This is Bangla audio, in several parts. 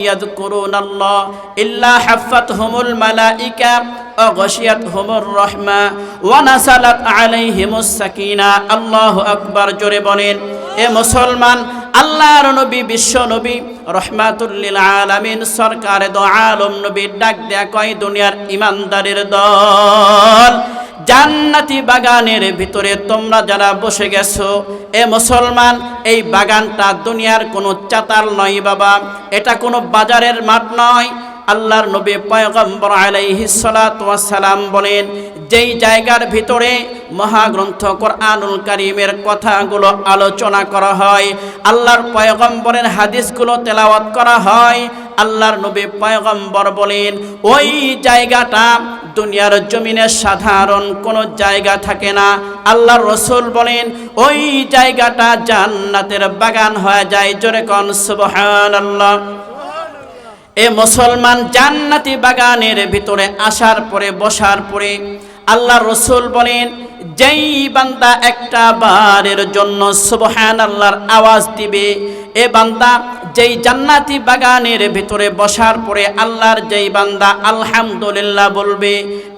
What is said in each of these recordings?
يذكرون الله إلا حفتهم الملائكة وغشيتهم الرحمة ونزلت عليهم السكينة الله أكبر জোরে বলেন এ মুসলমান আল্লাহর নবী বিশ্ব নবী রহমাতুল্লিল আলামিন সরকার দো আলম নবী ডাক দেয়া কয় দুনিয়ার ইমানদারের দল জান্নাতি বাগানের ভিতরে তোমরা যারা বসে গেছো, এ মুসলমান, এই বাগানটা দুনিয়ার কোনো চাতাল নয় বাবা। এটা কোনো বাজারের মাঠ নয়। আল্লাহর নবী পয়গম্বর সালাম বলেন, যেই জায়গার ভিতরে মহাগ্রন্থ কোরআনুল কারীমের কথাগুলো আলোচনা করা হয়, আল্লাহর পয়গম্বরের হাদিসগুলো তেলাওয়াত করা হয় আল্লাহর নবী পয়গম্বর বলেন, ওই জায়গাটা দুনিয়ার জমিনে সাধারণ কোনো জায়গা থাকে না। আল্লাহর রসুল বলেন, ওই জায়গাটা জান্নাতের বাগান হয়ে যায়। জোরে কন সুবহান আল্লাহ এ মুসলমান জান্নাতি বাগানের ভিতরে আসার পরে, বসার পরে আল্লাহ রসুল বলেন যেই বান্দা একটা বারের জন্য সুবহান আল্লাহর আওয়াজ দিবে, এ বান্দা যেই জান্নাতি বাগানের ভিতরে বসার পরে আল্লাহর যেই বান্দা আলহামদুলিল্লাহ বলবে,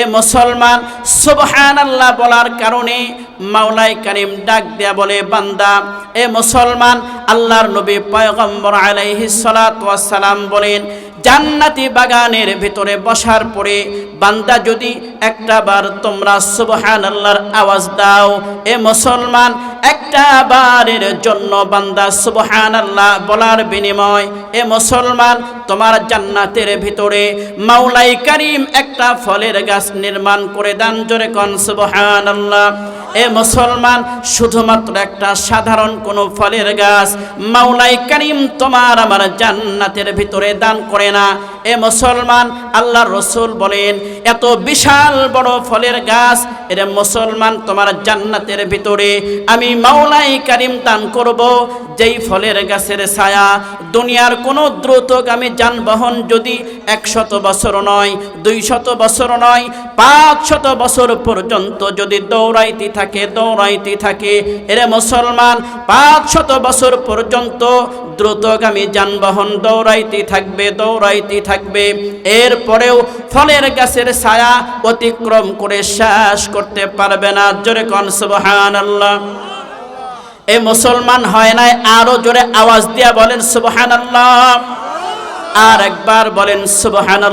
এ মুসলমান সুবহান আল্লাহ বলার কারণে মাওলাই কারিম ডাক দেয়া বলে, বান্দা, এ মুসলমান, আল্লাহর নবী পয়গম্বর আলাইহিস সালাম বলেন জান্নাতি বাগানের ভিতরে বসার পরে বান্দা যদি একটা বার তোমরা সুবহান আল্লাহর আওয়াজ দাও, এ মুসলমান একটা বারের জন্য বান্দা সুবহান আল্লাহ বলার বিনিময়, এ মুসলমান, তোমার জান্নাতের ভিতরে মাওলাই করিম একটা ফলের গাছ নির্মাণ করে দান জোরে কন সুবহান আল্লাহ এ মুসলমান, শুধুমাত্র একটা সাধারণ কোনো ফলের গাছ মাওলাই করিম তোমার আমার জান্নাতের ভিতরে দান করে না। এ মুসলমান আল্লাহ রসুল বলেন, এত বিশাল বড় ফলের গাছ, এর মুসলমান তোমার জান্নাতের ভিতরে। আমি মাওলাই করিম দান করব, যেই ফলের গাছের ছায়া দুনিয়ার কোনো দ্রুতগামী যানবাহন যদি একশত বছর নয়, দুইশত বছর নয়, পাঁচশত বছর পর্যন্ত যদি দৌড়াইতে থাকে দৌড়াইতে থাকে। এরে মুসলমান, পাঁচশত বছর পর্যন্ত দ্রুতগামী যানবাহন দৌড়াইতে থাকবে দৌড়াইতে থাকবে। এরপরেও ফলের গাছের ছায়া অতিক্রম করে শেষ করতে পারবে না। জোরে কন, সুবহানাল্লাহ। এই মুসলমান হয় নাই, আরও জোরে আওয়াজ দিয়া বলেন সুবহান আর একবার বলেন সুবহান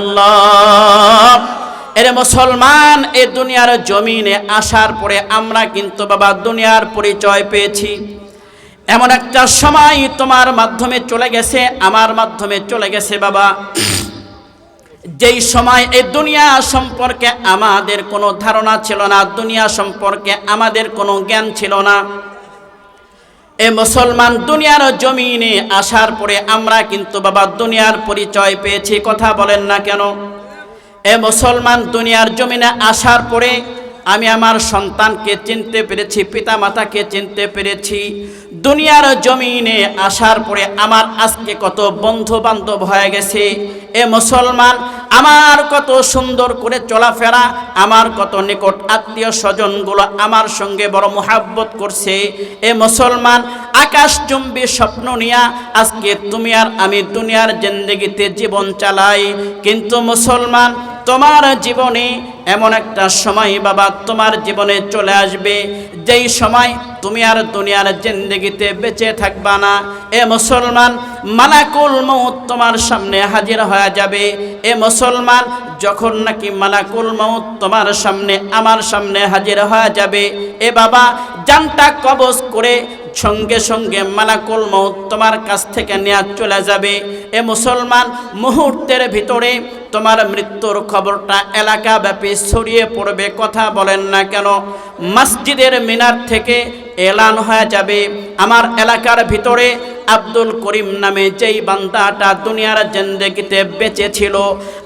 এর মুসলমান, এ দুনিয়ার জমিনে আসার পরে আমরা কিন্তু বাবা দুনিয়ার পরিচয় পেয়েছি। এমন একটা সময় তোমার মাধ্যমে চলে গেছে, আমার মাধ্যমে চলে গেছে বাবা। যেই সময় এই দুনিয়া সম্পর্কে আমাদের কোনো ধারণা ছিল না, দুনিয়া সম্পর্কে আমাদের কোনো জ্ঞান ছিল না, এ মুসলমান দুনিয়ার জমিনে আসার পরে আমরা কিন্তু বাবা দুনিয়ার পরিচয় পেয়েছি, কথা বলেন না কেন? এ মুসলমান দুনিয়ার জমিনে আসার পরে আমি আমার সন্তানকে চিনতে পেরেছি পিতা মাতাকে চিনতে পেরেছি। দুনিয়ার জমিনে আসার পরে আমার আজকে কত বন্ধু বান্ধব হয়ে গেছে। এ মুসলমান, আমার কত সুন্দর করে চলাফেরা, আমার কত নিকট আত্মীয় স্বজনগুলো আমার সঙ্গে বড় মোহাব্বত করছে। এ মুসলমান, আকাশ আকাশচুম্বী স্বপ্ন নিয়া আজকে তুমি আর আমি দুনিয়ার জিন্দগিতে জীবন চালাই। কিন্তু মুসলমান তোমার জীবনে এমন একটা সময় বাবা তোমার জীবনে চলে আসবে। যেই সময় তুমি আর দুনিয়ার জিন্দগিতে বেঁচে থাকবা না। এ মুসলমান, মালাকুল মৌত তোমার সামনে হাজির হয়ে যাবে। এ মুসলমান, যখন নাকি মালাকুল মৌত তোমার সামনে, আমার সামনে হাজির হয়ে যাবে। এ বাবা, জানটা কবজ করে সঙ্গে সঙ্গে মালাকুল মৌত তোমার কাছ থেকে নেওয়া চলে যাবে। এ মুসলমান, মুহূর্তের ভিতরে তোমার মৃত্যুর খবরটা এলাকা ব্যাপী ছড়িয়ে পড়বে কথা বলেন না কেন? মসজিদের মিনার থেকে এলান হয়ে যাবে। আমার এলাকার ভিতরে আব্দুল করিম নামে যেই বান্দাটা দুনিয়ার জেন্দেগিতে বেঁচে ছিল,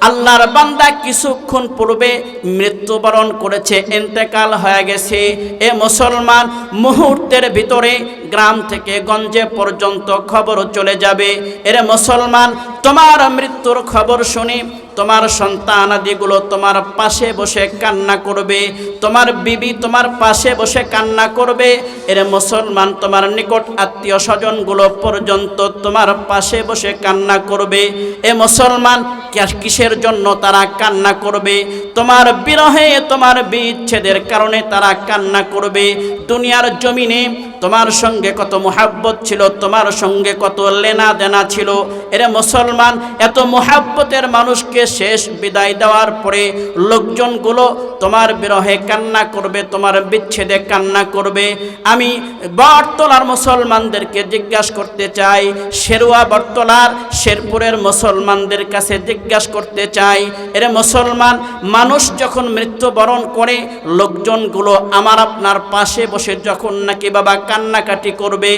আল্লাহর বান্দা কিছুক্ষণ পূর্বে মৃত্যুবরণ করেছে এন্তেকাল হয়ে গেছে। এ মুসলমান মুহূর্তের ভিতরে গ্রাম থেকে গঞ্জে পর্যন্ত খবর চলে যাবে। এর মুসলমান, তোমার মৃত্যুর খবর শুনি, তোমার সন্তান আদিগুলো তোমার পাশে বসে কান্না করবে, তোমার বিবি তোমার পাশে বসে কান্না করবে এর মুসলমান তোমার নিকট আত্মীয় স্বজনগুলো পর্যন্ত তোমার পাশে বসে কান্না করবে। এ মুসলমান কিসের জন্য তারা কান্না করবে? তোমার বিরহে, তোমার বিচ্ছেদের কারণে তারা কান্না করবে। দুনিয়ার জমিনে তোমার সঙ্গে কত মোহাব্বত ছিল, তোমার সঙ্গে কত লেনা দেনা ছিল। এরা মুসলমান, এত মোহাব্বতের মানুষকে শেষ বিদায় দেওয়ার পরে লোকজনগুলো তোমার বিরহে কান্না করবে, তোমার বিচ্ছেদে কান্না করবে। আমি বটতলার মুসলমানদেরকে জিজ্ঞাসা করতে চাই শেরুয়া বটতলার শেরপুরের মুসলমানদের কাছে জিজ্ঞাসা করতে চাই, এরে মুসলমান, মানুষ যখন মৃত্যুবরণ করে, লোকজনগুলো আমার আপনার পাশে বসে যখন নাকি বাবা কান্নাকাটি করবে?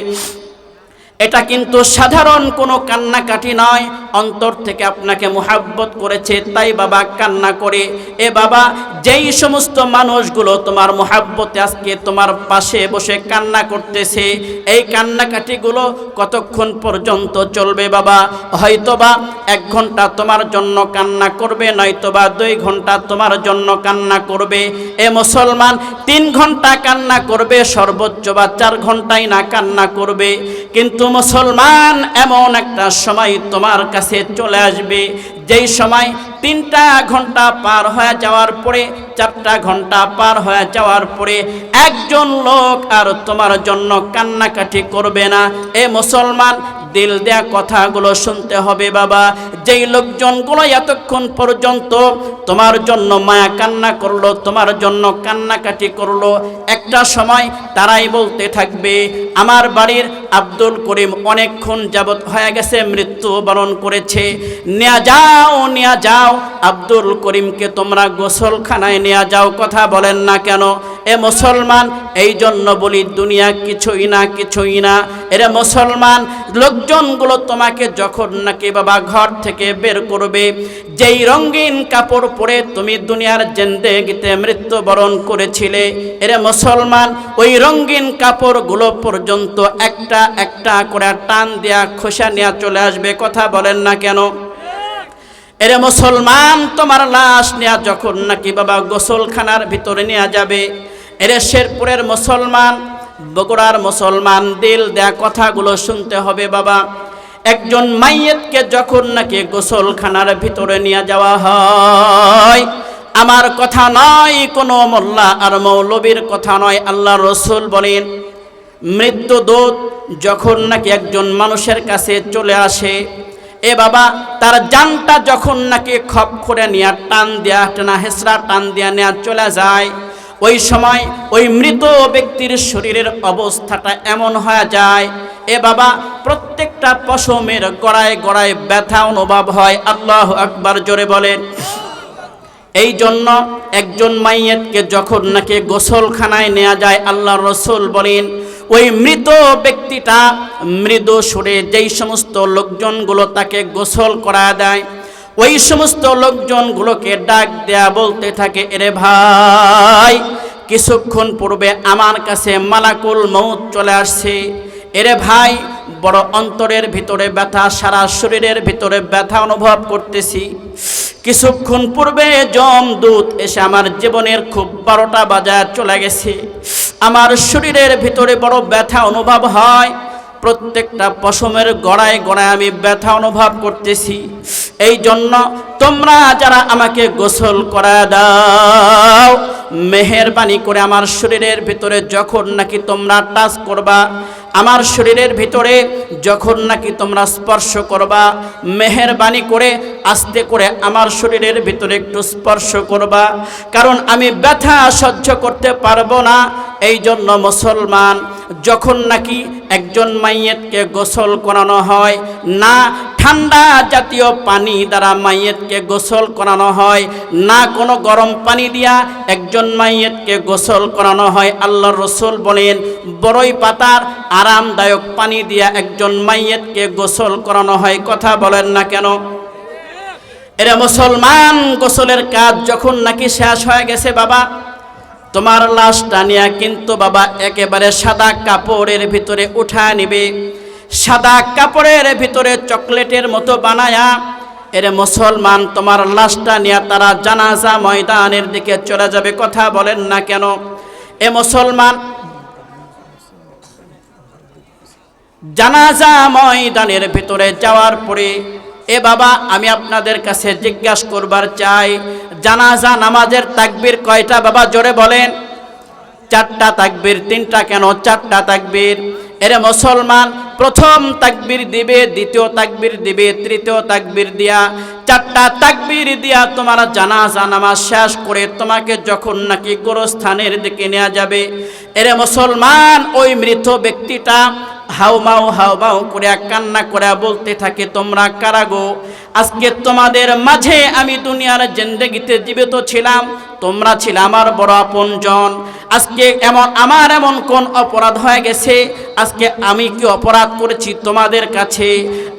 এটা কিন্তু সাধারণ কোনো কান্নাকাটি নয়, অন্তর থেকে আপনাকে মোহাব্বত করেছে, তাই বাবা কান্না করে, এ বাবা যেই সমস্ত মানুষগুলো তোমার মোহাব্বতে আজকে তোমার পাশে বসে কান্না করতেছে, এই কান্নাকাটিগুলো কতক্ষণ পর্যন্ত চলবে বাবা? হয়তোবা এক ঘণ্টা তোমার জন্য কান্না করবে, নয়তোবা দুই ঘণ্টা তোমার জন্য কান্না করবে। এ মুসলমান, তিন ঘণ্টা কান্না করবে, সর্বোচ্চ বা চার ঘন্টাই না কান্না করবে। কিন্তু মুসলমান, এমন একটা সময় তোমার কাছে চলে আসবে, যেই সময় তিনটা ঘণ্টা পার হয়ে যাওয়ার পরে চারটা ঘণ্টা পার হয়ে যাওয়ার পরে একজন লোক আর তোমার জন্য কান্নাকাটি করবে না। এ মুসলমান দিল দেয়া কথাগুলো শুনতে হবে, বাবা। যেই লোকজনগুলো এতক্ষণ পর্যন্ত তোমার জন্য মায়া কান্না করল, তোমার জন্য কান্নাকাটি করল, একটা সময় তারাই বলতে থাকবে, আমার বাড়ির আব্দুল করিম অনেকক্ষণ যাবৎ হয়ে গেছে, মৃত্যু বরণ করেছে। নেয়া যাও নেয়া যাও, আব্দুল করিমকে তোমরা গোসলখানায় নেওয়া যাও। কথা বলেন না কেন? এ মুসলমান এই জন্য বলি দুনিয়া কিছুই না কিছুই না। এরে মুসলমান, লোকজনগুলো তোমাকে যখন নাকি বাবা ঘর থেকে বের করবে, যেই রঙিন কাপড় পরে তুমি দুনিয়ার জেন্দেগিতে মৃত্যুবরণ করেছিলে, এরে মুসলমান, ওই রঙিন কাপড়গুলো পর্যন্ত একটা একটা করে টান দেয়া খোসা নেওয়া চলে আসবে, কথা বলেন না কেন? এরে মুসলমান, তোমার লাশ নেওয়া যখন নাকি বাবা গোসলখানার ভিতরে নেওয়া যাবে এরে শেরপুরের মুসলমান, বগুড়ার মুসলমান, দিল দেয়া কথাগুলো শুনতে হবে বাবা। একজন মাইয়েতকে যখন নাকি গোসলখানার ভিতরে নিয়ে যাওয়া হয়, আমার কথা নয় কোনো মোল্লা আর মৌলবীর কথা নয়, আল্লাহ রসুল বলেন, মৃত্যু দূত যখন নাকি একজন মানুষের কাছে চলে আসে, এ বাবা, তার জানটা যখন নাকি খপ করে নেওয়া টান দেয়া, টানা হেসরা টান দেয়া নেওয়া চলে যায় ওই সময় ওই মৃত ব্যক্তির শরীরের অবস্থাটা এমন হয়ে যায়, এ বাবা, প্রত্যেকটা পশমের গড়ায় গড়ায় ব্যথা অনুভব হয়। আল্লাহ আকবার জোরে বলেন। এই জন্য একজন মাইয়েতকে যখন নাকি গোসলখানায় নেওয়া যায় আল্লাহ রসুল বলেন, ওই মৃত ব্যক্তিটা মৃদু সুরে যেই সমস্ত লোকজনগুলো তাকে গোসল করা দেয় ওই সমস্ত লোকজনগুলোকে ডাক দেয়া বলতে থাকে, এরে ভাই, কিছুক্ষণ পূর্বে আমার কাছে মালাকুল মৌত চলে আসছে। এরে ভাই, বড় অন্তরের ভিতরে ব্যথা, সারা শরীরের ভিতরে ব্যথা অনুভব করতেছি। কিছুক্ষণ পূর্বে জমদূত এসে আমার জীবনের খুব বারোটা বাজার চলে গেছে। আমার শরীরের ভিতরে বড় ব্যথা অনুভব হয়। প্রত্যেকটা পশমের গড়ায় গড়ায় আমি ব্যথা অনুভব করতেছি। এই জন্য তোমরা যারা আমাকে গোসল করা দাও, মেহেরবানি করে আমার শরীরের ভিতরে যখন নাকি তোমরা টাচ করবা, আমার শরীরের ভিতরে যখন নাকি তোমরা স্পর্শ করবা, মেহেরবানি করে, আস্তে করে আমার শরীরের ভিতরে একটু স্পর্শ করবা, কারণ আমি ব্যথা সহ্য করতে পারব না, এই জন্য মুসলমান যখন নাকি একজন মাইয়েতকে গোসল করানো হয়, না ঠান্ডা জাতীয় পানি দ্বারা মাইয়েতকে গোসল করানো হয়, না কোনো গরম পানি দিয়া একজন মাইয়েতকে গোসল করানো হয় আল্লাহ রসুল বলেন, বড়ই পাতার আরামদায়ক পানি দিয়া একজন মাইয়েতকে গোসল করানো হয়, কথা বলেন না কেন? এরা মুসলমান গোসলের কাজ যখন নাকি শেষ হয়ে গেছে বাবা তোমার লাশটা নিয়ে কিন্তু বাবা একেবারে সাদা কাপড়ের ভিতরে উঠায় নিবে। সাদা কাপড়ের ভিতরে চকলেটের মতো বানায়া এরে মুসলমান তোমার লাশটা নিয়ে তারা জানাজা ময়দানের দিকে চলে যাবে, কথা বলেন না কেন? এ মুসলমান জানাজা ময়দানের ভিতরে যাওয়ার পরে এ বাবা, আমি আপনাদের কাছে জিজ্ঞাসা করবার চাই। জানাজা, নামাজের তাকবির কয়টা? বাবা, জোরে বলেন। চারটা তাকবির, তিনটা কেন? চারটা তাকবির। এরে মুসলমান, প্রথম তাকবির দিবে, দ্বিতীয় তাকবির দিবে, তৃতীয় তাকবির দিয়া। চারটা তাকবির দিয়া তোমার জানাজা, নামাজ শেষ করে তোমাকে যখন নাকি গোরস্থানের দিকে নেওয়া যাবে। এরে মুসলমান, ওই মৃত ব্যক্তিটা হাউমাউ হাউমাউ করে কান্না করে বলতে থাকে, তোমরা কারাগো আজকে তোমাদের মাঝে আমি দুনিয়ার জিন্দগিতে জীবিত ছিলাম, তোমরা ছিল আমার বড় আপনজন। আজকে এমন, আমার এমন কোন অপরাধ হয়ে গেছে? আজকে আমি কি অপরাধ করেছি তোমাদের কাছে?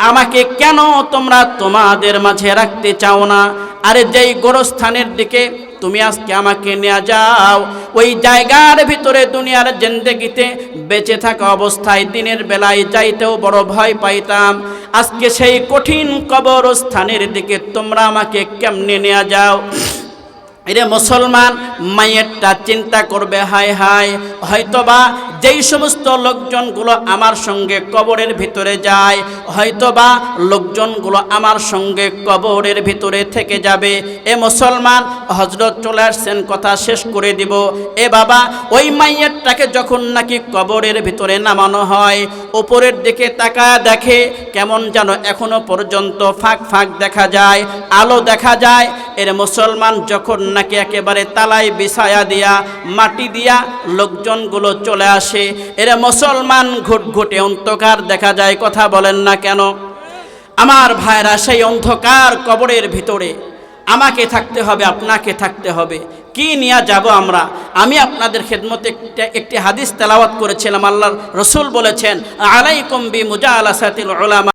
আমাকে কেন তোমরা তোমাদের মাঝে রাখতে চাও না? আরে যেই গোরস্থানের দিকে তুমি আজকে আমাকে নিয়ে যাও। ওই জায়গার ভিতরে দুনিয়ার জেন্দেগিতে বেঁচে থাকা অবস্থায় দিনের বেলায় যাইতেও বড় ভয় পাইতাম। আজকে সেই কঠিন কবর কবরস্থানের দিকে তোমরা আমাকে কেমনে নিয়ে যাও? এরে মুসলমান, মায়েরটা চিন্তা করবে, হায় হায়। হয়তোবা যেই সমস্ত লোকজনগুলো আমার সঙ্গে কবরের ভিতরে যায়, হয়তোবা লোকজনগুলো আমার সঙ্গে কবরের ভিতরে থেকে যাবে। এ মুসলমান হজরত চলে আসছেন, কথা শেষ করে দিব। এ বাবা, ওই মাইয়েরটাকে যখন নাকি কবরের ভিতরে নামানো হয় ওপরের দিকে তাকায় দেখে কেমন যেন এখনও পর্যন্ত ফাঁক ফাঁক দেখা যায়, আলো দেখা যায়। এর মুসলমান যখন নাকি একেবারে তালায় বিছায়া দিয়া, মাটি দিয়া লোকজনগুলো চলে আসে, এরা মুসলমান ঘুটঘুটে অন্ধকার দেখা যায়। কথা বলেন না কেন? আমার ভাইরা সেই অন্ধকার কবরের ভিতরে, আমাকে থাকতে হবে, আপনাকে থাকতে হবে। কি নিয়ে যাব আমরা? আমি আপনাদের খেদমতে একটা- হাদিস তেলাওয়াত করেছিলাম, আল্লাহর রসুল বলেছেন, আলাইকুম বি মুজা আলাসাতিল ওলামা